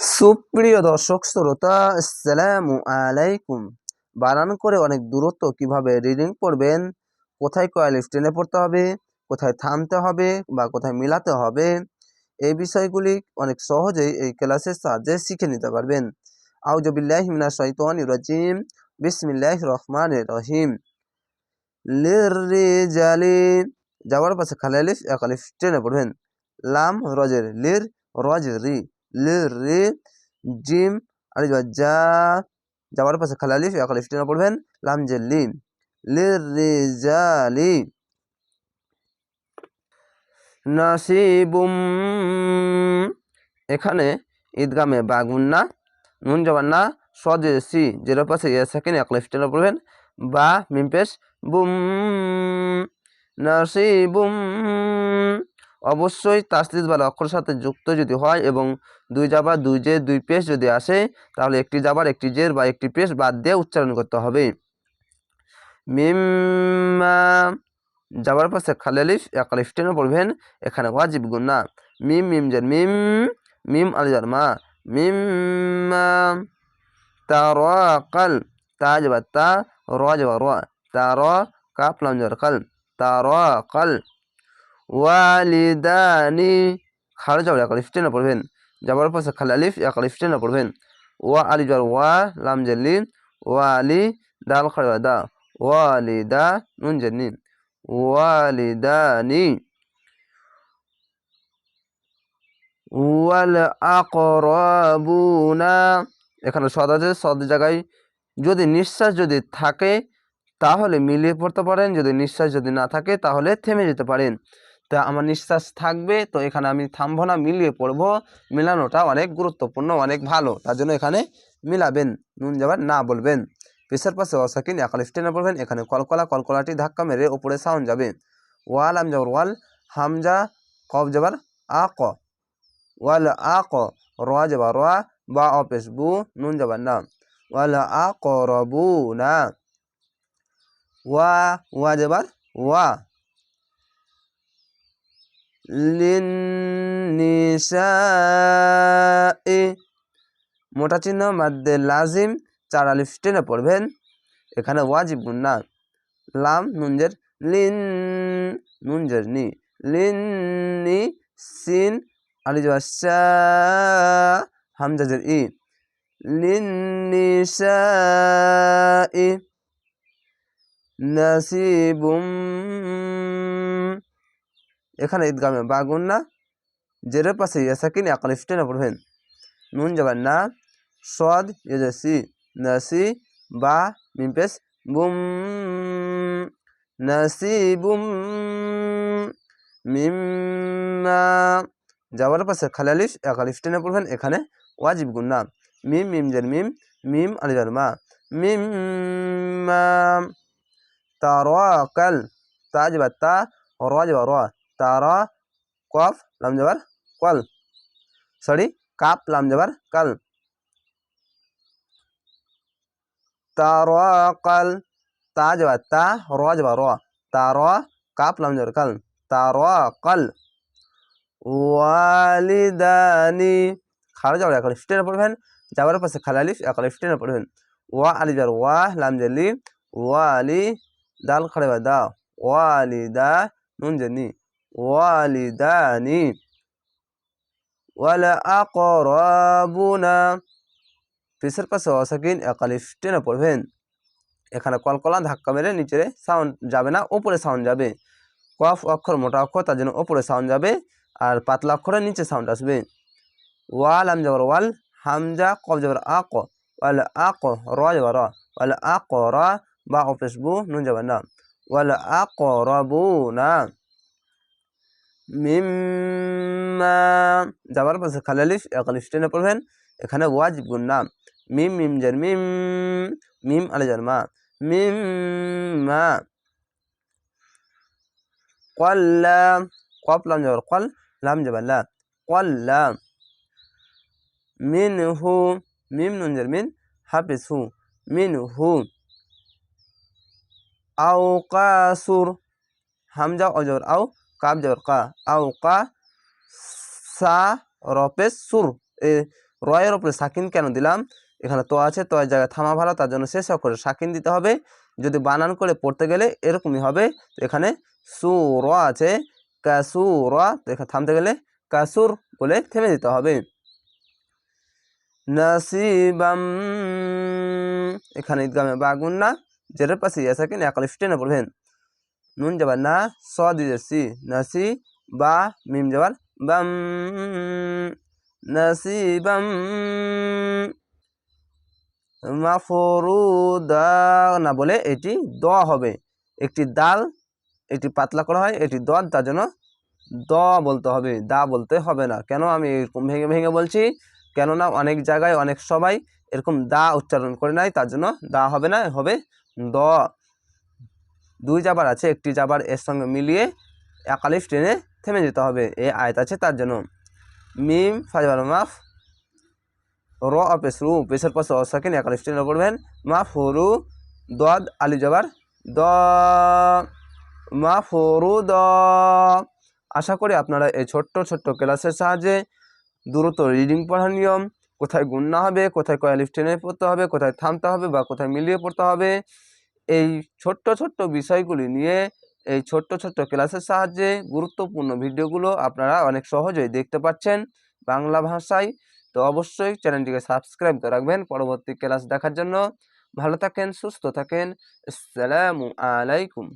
সুপ্রিয় দর্শক শ্রোতা, আসসালামু আলাইকুম। বানান করে অনেক দূরত্ব কীভাবে রিডিং পড়বেন? কোথায় কয়ালিফ টেনে পড়তে হবে? কোথায় থামতে হবে? বা কোথায় মিলাতে হবে? এই বিষয়গুলি অনেক সহজেই এই ক্লাসের সাহায্যে শিখে নিতে পারবেন। আউজবিল্লাহ হিমনা শৈতন রাজিম। বিসমিল্লাহ রহমান রহিম। লির যাওয়ার পাশে খালিফ একালিফ টেনে পড়বেন। লাম, রজের, লির রজ রি লির রি, জিম, আর যা, যাওয়ার পাশে খালা খালালিফ একালিফ টেনে পড়বেন লাম জে লিম রি নাসিবুম, এখানে ঈদগামে বাগুন্না নুন জবান না সজে সি যেটার পাশে ইয়ে সেকেন্ড একলিফ টেনে পড়বেন, বা মিমপেশ বুম। নাসিবুম, অবশ্যই তাসদিদ বা অক্ষরের সাথে যুক্ত যদি হয় এবং দুই জাবার দুই জে দুই পেশ যদি আসে, তাহলে একটি জাবার একটি জের বা একটি পেশ বাদ দিয়ে উচ্চারণ করতে হবে। মিম্মা, যাবার পাশে খালিফ একালিফ টেনে পড়বেন, এখানে ওয়াজিব গুন্না মিম মিম জের মিম মিম আলিজার মা। মিম তারাকাল তা যাবার তা, র যাবার র তার কাপ যাবার কাল তারাকাল ওয়ালিদানি, খাড়ে যাবার একালিফ টেনে পড়বেন। যাবার পাশে খালি আলিফ একালিফ টেনে পড়বেন ওয়া আলি যার ওয়া লাম জেলি ওয়া আলি দাল খাড়ে দা ওয়ালিদা নুন জেনি ওয়ালিদানি ওয়াল আকরাবুনা এখানে সদ আছে, সদ জায়গায় যদি নিঃশ্বাস যদি থাকে, তাহলে মিলিয়ে পড়তে পারেন। যদি নিঃশ্বাস যদি না থাকে, তাহলে থেমে যেতে পারেন। তা আমার নিঃশ্বাস থাকবে, তো এখানে আমি থামবো না, মিলিয়ে পড়ব। মেলানোটা অনেক গুরুত্বপূর্ণ, অনেক ভালো। তার জন্য এখানে মিলাবেন, নুন যাবার না বলবেন। পেশার পাশে অসাকিন একালিফ টেনে পড়বেন, এখানে কলকলা, কলকলাটি ধাক্কা মেরে ওপরে সাউন্ড যাবে। ওয়াল, আম যাবার ওয়াল হামজা কব যাবার আ, ক। ওয়াল, আ, ক, র যাবার র, বা অপেশ বু, নুন যাবার না। ওয়াল, আ, ক রবু না। ওয়া ওয়া যাবার ওয়া। লিন্নিসাই। মোটা চিহ্ন মাদ্দে লাজিম, চার আলিফ টেনে পড়বেন। এখানে ওয়াজিব গুন্না লাম, নুনজের লিন, নুনজের নি। লিন নি সিন আলি জা হামজাজের ই। লিন নিসাই নাসিবুম এখানে ঈদগামে না, জেরের পাশে ইয়াসাকিন একালিফ টেনে পড়বেন নুন যাবার না সদ ইয়েসি নাসি বা মিমপেস, বুম, নাসি বুম মিম্মা যাওয়ার পাশে খালালিফ একালিফ টেনে পড়বেন এখানে ওয়াজিব গুন্না মিম মিম জের মিম মিম আলিজার মা। মিম তারাকাল তা যাবার তা র যাবার র। তারা কফ লাম যাবার কল। সরি, কাপ লাম যাবার কাল। তারাকাল তা যাবার তা র যাবার র। তার কাপ লাম যাবার কাল। তারাকাল ওয়ালিদানি খাড়া যাবার একালিফ টেনে পড়বেন যাবার পাশে খালালিফ একালিফ টেনে পড়বেন ওয়া আলি যার ওয়া লাম জালি ওয়া আলি দাল খাড়ে দা ওয়ালিদা, নুন জানি ওয়ালা আকরাবুনা। পিসের পাশে অসাকিন একালিফ টেনে পড়বেন। এখানে কলকলা ধাক্কা মেরে নিচে সাউন্ড যাবে না, ওপরে সাউন্ড যাবে। কফ অক্ষর মোটা অক্ষর, তার জন্য ওপরে সাউন্ড যাবে আর পাতলা অক্ষরের নিচে সাউন্ড আসবে। ওয়াল আম যাবার ওয়াল, হামজা কব যাবার আক, ওয়াল আক, র যাবার র, ওয়াল আক, র, বা অফিস বু, নুন যাবার না, ওয়াল আক রবু না। মিম্মা, যাবার পাশে খালালিফ একালিফ টেনে পড়বেন। এখানে ওয়াজিব গুন্না মিম মিম জার মিম মিম আলে জার মা। মিম মা কল্লা কপ লাম যাবার, কল লাম যাবার লা। কল্লা মিন হু মিম নুন জার মিন হাফিজ হু মিন হু আও কাসুর হামজা অজর, আও কাব যাবার কা আও কা সা রপে সুর এ রয়ের ওপরে সাকিন কেন দিলাম? এখানে তো আছে, তো জায়গায় থামা ভালো, তার জন্য শেষ করে সাকিন দিতে হবে। যদি বানান করে পড়তে গেলে এরকমই হবে। এখানে সু র আছে কাসু র তো এখানে থামতে গেলে কাসুর বলে থেমে দিতে হবে। নাসিবাম এখানে ঈদগামে বাগুন না জেরের পাশে ইয়া সাকিন একালিফ টেনে পড়বেন। নুন যাবার না স দিয়ে সি নাসি বা মিম যাবার বাম নাসিবাম মাফরুদা না বলে এটি দ হবে একটি দাল এটি পাতলা করা হয় এটি দ তার জন্য দ বলতে হবে দা বলতে হবে না কেন আমি এরকম ভেঙে ভেঙে বলছি কেননা অনেক জায়গায় অনেক সবাই এরকম দা উচ্চারণ করে নাই তার জন্য দা হবে না হবে দ দুই জাবার আছে, একটি জাবার এর সঙ্গে মিলিয়ে একালিফ টেনে থেমে যেতে হবে। এ আয়ত আছে তার জন্য। মিম ফাইবার মাফ। র অপেস রু, পেশের পাশে অসাকিন একালিফ টেনে পড়বেন। মাফ হরু দদ, আলি জাবার। দ মা ফরু দ। আশা করি আপনারা এই ছোট্ট ছোট্ট ক্লাসের সাহায্যে দ্রুত রিডিং পড়ার নিয়ম, কোথায় গুণনা হবে, কোথায় কয়ালিফ টেনে পড়তে হবে, কোথায় থামতে হবে বা কোথায় মিলিয়ে পড়তে হবে এই ছোট্ট ছোট্ট বিষয়গুলি নিয়ে এই ছোট্ট ছোট্ট ক্লাসের সাহায্যে গুরুত্বপূর্ণ ভিডিওগুলো আপনারা অনেক সহজেই দেখতে পাচ্ছেন বাংলা ভাষায়। তো অবশ্যই চ্যানেলটিকে সাবস্ক্রাইব করে রাখবেন পরবর্তী ক্লাস দেখার জন্য। ভালো থাকেন, সুস্থ থাকেন। আসসালামু আলাইকুম।